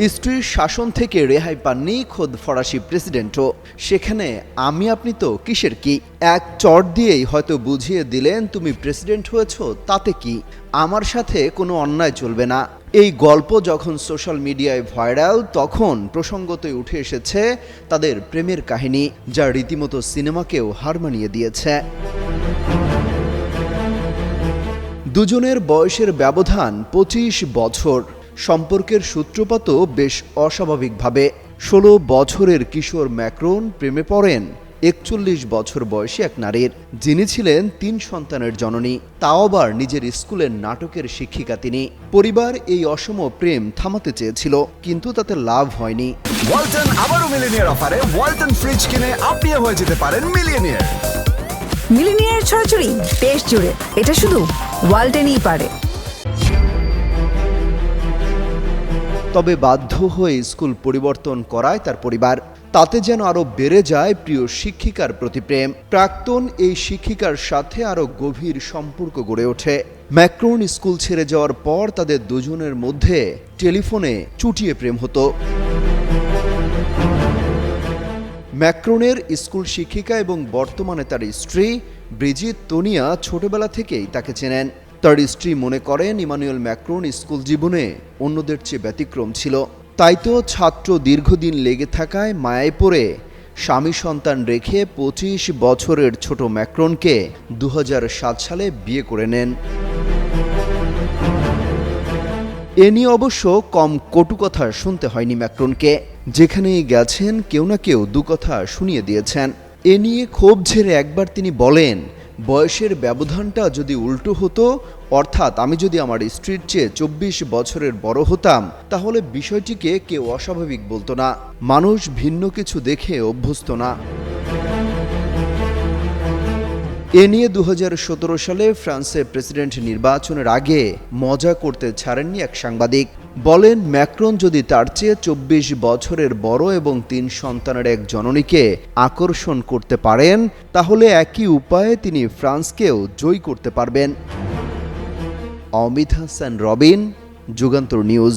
স্ত্রীর শাসন থেকে রেহাই পাননি খোদ ফরাসি প্রেসিডেন্টও। সেখানে আমি, আপনি তো, কিসের কি? এক চট দিয়েই হয়তো বুঝিয়ে দিলেন তুমি প্রেসিডেন্ট হয়েছ, তাতে কি? আমার সাথে কোনো অন্যায় চলবে না। এই গল্প যখন সোশ্যাল মিডিয়ায় ভাইরাল, তখন প্রসঙ্গতই উঠে এসেছে তাদের প্রেমের কাহিনী, যা রীতিমতো সিনেমাকেও হার মানিয়ে দিয়েছে। দুজনের বয়সের ব্যবধান পঁচিশ বছর। সম্পর্কের সূত্রপাতও বেশ অস্বাভাবিকভাবে। ষোলো বছরের কিশোর ম্যাক্রোন প্রেমে পড়েন। একচল্লিশ বছর বয়সী এক নারীর যিনি ছিলেন তিন সন্তানের জননী। তাও আবার নিজের স্কুলের নাটকের শিক্ষিকা তিনি। পরিবার এই অসম প্রেম থামাতে চেয়েছিল কিন্তু তাতে লাভ হয়নি। ওয়ালটন আবারও মিলিনিয়ার অফারে ওয়ালটন ফ্রিজ কিনে আপনিও হয়ে যেতে পারেন মিলিয়নিয়ার মিলিনিয়ার ছড়াছড়ি দেশ জুড়ে। এটা শুধু ওয়ালটেনই পারে। তবে বাধ্য হয়ে স্কুল পরিবর্তন করায় তার পরিবার। তাতে যেন আরও বেড়ে যায় প্রিয় শিক্ষিকার প্রতি প্রেম। প্রাক্তন এই শিক্ষিকার সাথে আরও গভীর সম্পর্ক গড়ে ওঠে। ম্যাক্রোন স্কুল ছেড়ে যাওয়ার পর তাদের দুজনের মধ্যে টেলিফোনে চুটিয়ে প্রেম হতো। ম্যাক্রোনের স্কুল শিক্ষিকা এবং বর্তমানে তার স্ত্রী ব্রিজিত তোনিয়া ছোটবেলা থেকেই তাকে চেনেন। তার স্ত্রী মনে করেন ইমানুয়েল ম্যাক্রোন স্কুল জীবনে অন্যদের চেয়ে ব্যতিক্রম ছিল। তাই তো ছাত্র দীর্ঘদিন লেগে থাকায় মায়ায় পড়ে স্বামী সন্তান রেখে পঁচিশ বছরের ছোট ম্যাক্রনকে দু হাজার সাত সালে বিয়ে করে নেন। এ নিয়ে অবশ্য কম কটু কথা শুনতে হয়নি ম্যাক্রনকে। যেখানেই গেছেন কেউ না কেউ দু কথা শুনিয়ে দিয়েছেন। এ নিয়ে ক্ষোভ ঝেড়ে একবার তিনি বলেন বয়সের ব্যবধানটা যদি উল্টো হতো, অর্থাৎ আমি যদি আমার স্ত্রীর চেয়ে চব্বিশ বছরের বড় হতাম, তাহলে বিষয়টিকে কেউ অস্বাভাবিক বলতো না। মানুষ ভিন্ন কিছু দেখে অভ্যস্ত না। এ নিয়ে দু হাজার সতেরো সালে ফ্রান্সের প্রেসিডেন্ট নির্বাচনের আগে মজা করতে ছাড়েননি এক সাংবাদিক। বলেন, ম্যাক্রন যদি তার চেয়ে চব্বিশ বছরের বড় এবং তিন সন্তানের এক জননীকে আকর্ষণ করতে পারেন, তাহলে একই উপায়ে তিনি ফ্রান্সকেও জয়ী করতে পারবেন। অমিত হাসান, রবিন, যুগান্তর নিউজ।